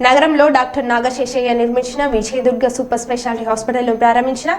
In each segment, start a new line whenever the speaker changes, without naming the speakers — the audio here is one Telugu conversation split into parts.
నగరంలో డాక్టర్ నాగశేషయ్య నిర్మించిన విజయదుర్గ సూపర్ స్పెషాలిటీ హాస్పిటల్ను ప్రారంభించిన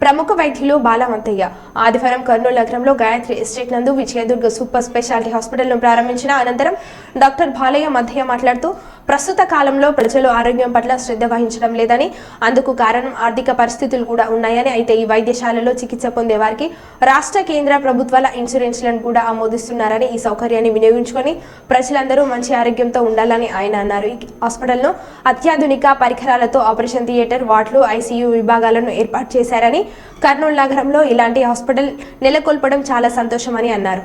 ప్రముఖ వైద్యులు బాలమంతయ్య ఆదివారం కర్నూలు నగరంలో గాయత్రి ఎస్టేట్ నందు విజయదుర్గ సూపర్ స్పెషాలిటీ హాస్పిటల్ను ప్రారంభించిన అనంతరం డాక్టర్ బాలయ్య మధ్య మాట్లాడుతూ ప్రస్తుత కాలంలో ప్రజలు ఆరోగ్యం పట్ల శ్రద్ధ వహించడం లేదని అందుకు కారణం ఆర్థిక పరిస్థితులు కూడా ఉన్నాయని అయితే ఈ వైద్యశాలలో చికిత్స పొందే వారికి రాష్ట్ర కేంద్ర ప్రభుత్వాల ఇన్సూరెన్స్లను కూడా ఆమోదిస్తున్నారని ఈ సౌకర్యాన్ని వినియోగించుకొని ప్రజలందరూ మంచి ఆరోగ్యంతో ఉండాలని ఆయన అన్నారు. ఈ హాస్పిటల్లో అత్యాధునిక పరికరాలతో ఆపరేషన్ థియేటర్ వార్డులు ఐసీయూ విభాగాలను ఏర్పాటు చేశారని కర్నూలు నగరంలో ఇలాంటి హాస్పిటల్ నెలకొల్పడం చాలా సంతోషమని అన్నారు.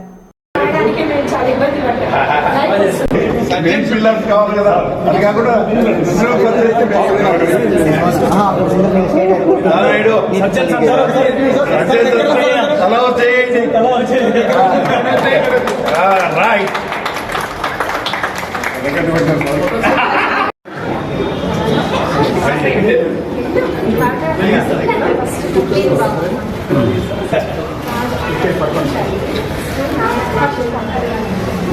రావడానికి మేము చాలా ఇబ్బంది
మెయిన్ పిల్లర్స్ కావాలి కదా. అది కాకుండా రైట్.
సార్ మా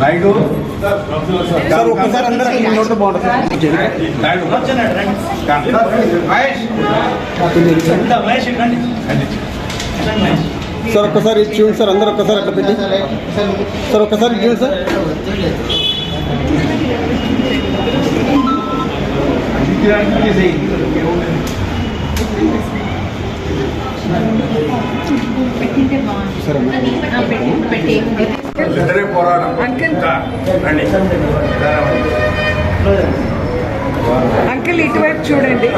నాయుడు?
సార్ ఒక్కసారి అందరూ అక్కడ నిలబడితే బాగుంటుంది. సార్ ఒక్కసారి ఇది చూడండి సార్ అందరూ ఒక్కసారి అట్లా పెట్టి. సార్ ఒక్కసారి ఇది చూడండి సార్ సరే
ఇద్దరే పోరాటం.
అంకుల్. ఇటువైపు చూడండి.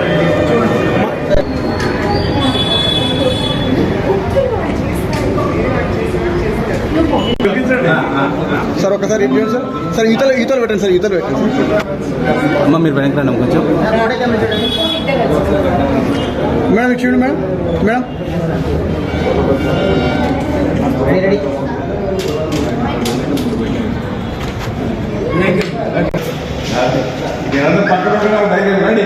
సార్ ఒకసారి ఇది చూడండి సార్ సార్ ఈతలు ఈతలు పెట్టండి సార్ ఈతలు పెట్టండి
అమ్మ మీరు వెనక్కి రండి అమ్మ కొంచెం
మేడం ఇది చూడండి మేడం మేడం
మీరందరూ పక్కన ఉండగా ధైర్యం రండి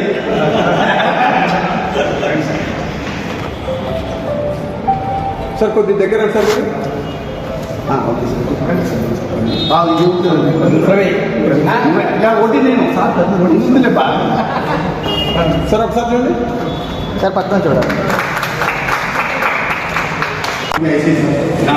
సార్ కొద్ది దగ్గర రండి సార్
ఒకటి నేను బా
సార్ ఒకసారి చూడండి సార్ పక్కన చూడండి
నా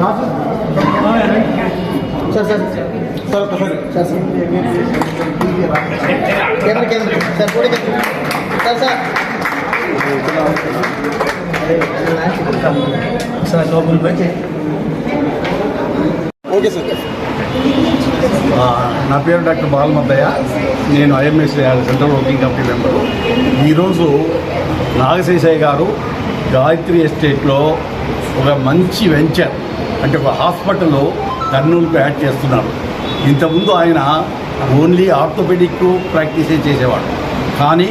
మోడీ సాబ్
సార్ రండి సార్. సార్ సార్ సార్ ఒకసారి sir sir. Camera camera. Sir photo sir sir. Okay
sir. నా పేరు డాక్టర్ బాలమద్దయ్య. నేను IMS central working committee member. ఈరోజు నాగశేషయ్య గారు గాయత్రి ఎస్టేట్లో ఒక మంచి వెంచర్ అంటే ఒక హాస్పిటల్లో కర్నూలుకు యాడ్ చేస్తున్నారు ఇంతకుముందు ఆయన ఓన్లీ ఆర్థోపెడిక్ ప్రాక్టీసే చేసేవాడు. కానీ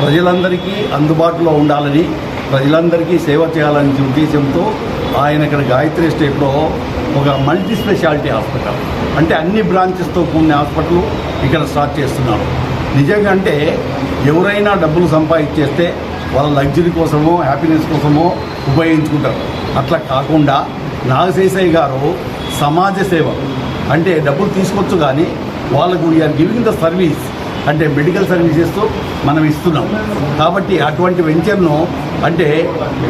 ప్రజలందరికీ అందుబాటులో ఉండాలని ప్రజలందరికీ సేవ చేయాలనే ఉద్దేశంతో ఆయన ఇక్కడ గాయత్రి స్టేట్లో ఒక మల్టీ స్పెషాలిటీ హాస్పిటల్ అంటే అన్ని బ్రాంచెస్తో కూడిన హాస్పిటల్ ఇక్కడ స్టార్ట్ చేస్తున్నారు నిజంగా అంటే ఎవరైనా డబ్బులు సంపాదించేస్తే వాళ్ళ లగ్జరీ కోసమో హ్యాపీనెస్ కోసమో ఉపయోగించుకుంటారు. అట్లా కాకుండా నాగశేషయ్య గారు సమాజ సేవ అంటే డబ్బులు తీసుకోవచ్చు కానీ వాళ్ళకు వీఆర్ గివింగ్ ద సర్వీస్ అంటే మెడికల్ సర్వీసెస్ మనం ఇస్తున్నాం. కాబట్టి అటువంటి వెంచర్ను అంటే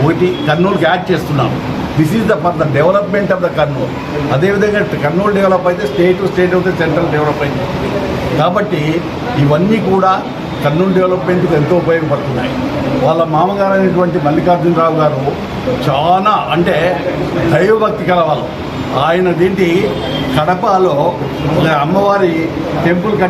ఒకటి కర్నూలుకి యాడ్ చేస్తున్నాం. This is the for the development of the Kurnool అదేవిధంగా కర్నూలు డెవలప్ అయితే స్టేట్ స్టేట్ అయితే సెంట్రల్ డెవలప్ అయింది. కాబట్టి ఇవన్నీ కూడా కర్నూలు డెవలప్మెంట్కి ఎంతో ఉపయోగపడుతున్నాయి. వాళ్ళ మామగారు అయినటువంటి మల్లికార్జునరావు గారు చాలా అంటే దైవభక్తి కలవాళ్ళు ఆయన దీంటి కడపలో అమ్మవారి టెంపుల్ కట్టి